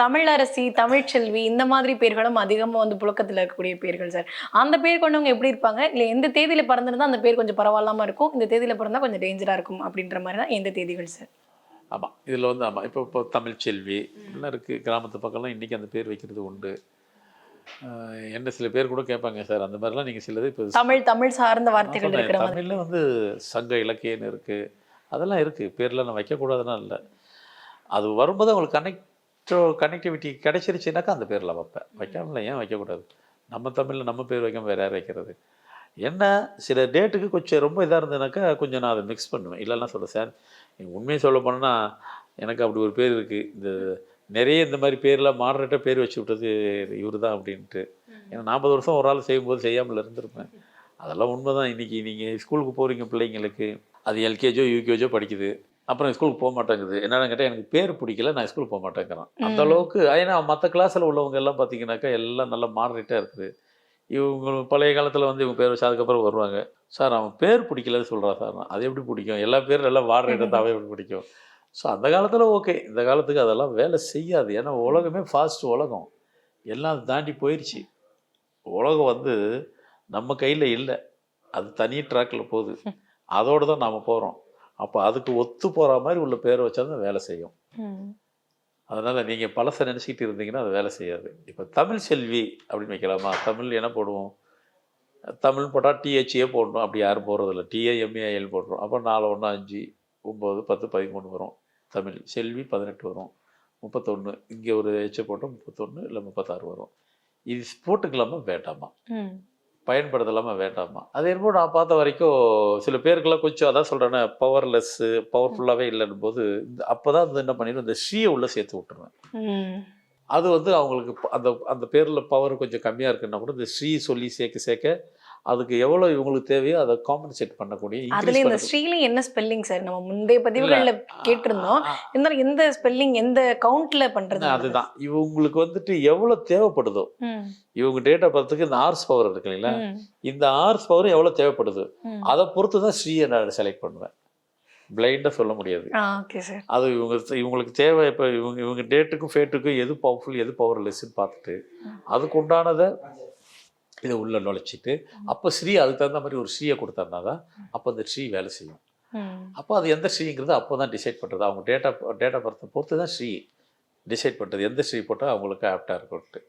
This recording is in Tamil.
தமிழரசி தமிழ்ச்செல்வி இந்த மாதிரி பேர்களும் அதிகமா வந்து புழக்கத்துல இருக்கக்கூடிய பேர்கள் சார். அந்த பேர் கொண்டவங்க எப்படி இருப்பாங்க? இல்ல எந்த தேதியில பிறந்திருந்தா அந்த பேர் கொஞ்சம் பரவாயில்லாம இருக்கும்? இந்த தேதியில பிறந்தா கொஞ்சம் டேஞ்சரா இருக்கும் அப்படின்ற மாதிரி தான் எந்த தேதிகள் சார்? ஆமாம் இதில் வந்து ஆமாம் இப்போ இப்போ தமிழ்ச்செல்வி எல்லாம் இருக்குது கிராமத்து பக்கம்லாம் இன்றைக்கி அந்த பேர் வைக்கிறது உண்டு. என்ன சில பேர் கூட கேட்பாங்க சார். அந்த மாதிரிலாம் நீங்கள் சிலது இப்போ தமிழ் தமிழ் சார்ந்த வார்த்தைகள் இருக்கிற தமிழ்ல வந்து சங்க இலக்கியம்னு இருக்குது அதெல்லாம் இருக்குது பேர்லாம் நான் வைக்கக்கூடாதுன்னா இல்லை. அது வரும்போது அவங்களுக்கு கனெக்டோ கனெக்டிவிட்டி கிடைச்சிருச்சுனாக்கா அந்த பேரில் வைப்பேன். வைக்காமல ஏன் வைக்கக்கூடாது? நம்ம தமிழில் நம்ம பேர் வைக்காம வேறு யார் வைக்கிறது? என்ன சில டேட்டுக்கு கொஞ்சம் ரொம்ப இதாக இருந்ததுனாக்கா கொஞ்சம் நான் அதை மிக்ஸ் பண்ணுவேன். இல்லைன்னா சொல்ல சார் உண்மையை சொல்ல போனேன்னா எனக்கு அப்படி ஒரு பேர் இருக்குது இந்த நிறைய இந்த மாதிரி பேர்லாம் மாடரேட்டாக பேர் வச்சு விட்டது இவர் தான் அப்படின்ட்டு ஏன்னா நாற்பது வருஷம் ஒரு ஆள் செய்யும்போது செய்யாமல் இருந்திருப்பேன். அதெல்லாம் உண்மை தான் இன்றைக்கி நீங்கள் ஸ்கூலுக்கு போகிறீங்க பிள்ளைங்களுக்கு. அது எல்கேஜோ யூகேஜோ படிக்குது. அப்புறம் ஸ்கூலுக்கு போக மாட்டேங்குது என்னன்னு கேட்டால் எனக்கு பேர் பிடிக்கல நான் ஸ்கூலுக்கு போக மாட்டேங்கிறான் அந்த. அளவுக்கு ஏன்னா மற்ற கிளாஸில் உள்ளவங்க எல்லாம் பார்த்தீங்கன்னாக்கா எல்லாம் நல்லா மாடரேட்டாக இருக்குது. இவங்க பழைய காலத்தில் வந்து இவங்க பேர் வச்சு அதுக்கப்புறம் வருவாங்க. சார் அவன் பேர் பிடிக்கலன்னு சொல்கிறான் சார். நான். அது எப்படி பிடிக்கும்? எல்லா பேரும் நல்லா மாடரேட்டாகவே எப்படி பிடிக்கும்? ஸோ அந்த காலத்தில் ஓகே இந்த காலத்துக்கு அதெல்லாம் வேலை செய்யாது. ஏன்னா உலகமே ஃபாஸ்ட் உலகம். எல்லாம் தாண்டி போயிடுச்சு உலகம் வந்து நம்ம கையில் இல்லை. அது தனி ட்ராக்கில் போகுது. அதோடு தான் நாம் போகிறோம் அப்போ அதுக்கு ஒத்து போகிற மாதிரி உள்ள பேரை வச்சா தான் வேலை செய்யும். அதனால் நீங்கள் பழசை நினச்சிக்கிட்டு இருந்தீங்கன்னா அது வேலை செய்யாது. இப்போ தமிழ் செல்வி அப்படின்னு வைக்கலாமா? தமிழ் என்ன போடுவோம்? தமிழ் போட்டால் டிஹெச்ஏ போடணும். அப்படி யாரும் போடுறதில்ல. டிஏஎம்ஏஎல் போடுறோம். அப்போ நாலு ஒன்று அஞ்சு ஒம்பது பத்து பதிமூணு வரும். தமிழ் செல்வி பதினெட்டு வரும். முப்பத்தொன்று இங்கே ஒரு எச்சை போட்டால் முப்பத்தொன்று இல்லை முப்பத்தாறு வரும். இது போட்டுக்கலாமா? வேண்டாமா. பயன்படுத்தலாமா வேண்டாமா அது என்னமோ நான் பார்த்த வரைக்கும் சில பேருக்கெல்லாம் கொஞ்சம் அதான் சொல்கிறேன்னா பவர்லெஸ்ஸு பவர்ஃபுல்லாகவே இல்லைன்னும் போது இந்த அப்போ தான் வந்து என்ன பண்ணிடும் இந்த ஸ்ரீயை உள்ளே சேர்த்து விட்டுருவேன். அது வந்து அவங்களுக்கு அந்த அந்த பேரில் பவர் கொஞ்சம் கம்மியாக இருக்குன்னா கூட இந்த ஸ்ரீ சொல்லி சேர்க்க சேர்க்க அதுக்கு எவ்வளோ இவங்களுக்கு தேவையோ அதை காம்பன்சேட் பண்ணக்கூடிய அதுல இந்த ஸ்ரீலையும் என்ன ஸ்பெல்லிங் சார் நம்ம முந்தைய பதிவுகள்ல கேட்டிருந்தோம். இருந்தாலும் எந்த ஸ்பெல்லிங் எந்த கவுண்ட்ல பண்றது? அதுதான். இவங்களுக்கு வந்துட்டு எவ்வளோ தேவைப்படுதோ. இவங்க டேட் ஆஃப் பர்த்துக்கு இந்த ஆர்ஸ் பவர் இருக்கு இல்லைங்களா. இந்த ஆர்ஸ் பவர் எவ்வளோ தேவைப்படுது. அதை பொறுத்து தான் ஸ்ரீயை நான் செலக்ட் பண்ணுவேன். பிளைண்டாக சொல்ல முடியாது. அது இவங்க இவங்களுக்கு தேவை இப்போ இவங்க இவங்க டேட்டுக்கும் ஃபேட்டுக்கும் எது பவர்ஃபுல் எது பவர்லெஸ்ன்னு பார்த்துட்டு அதுக்கு உண்டானதை இதை உள்ள நுழைச்சிட்டு அப்போ ஸ்ரீ அதுக்கு தகுந்த மாதிரி ஒரு ஸ்ரீயை கொடுத்தோம்னா தான் அப்போ அந்த ஸ்ரீ வேலை செய்யும். அப்போ அது எந்த ஸ்ரீங்கிறது அப்போ தான் டிசைட் பண்ணுறது அவங்க டேட்டா டேட்டா பர்த்தை பொறுத்து தான் ஸ்ரீ டிசைட் பண்ணுறது எந்த ஸ்ரீ போட்டால் அவங்களுக்கு ஆப்டாக இருக்கும்ட்டு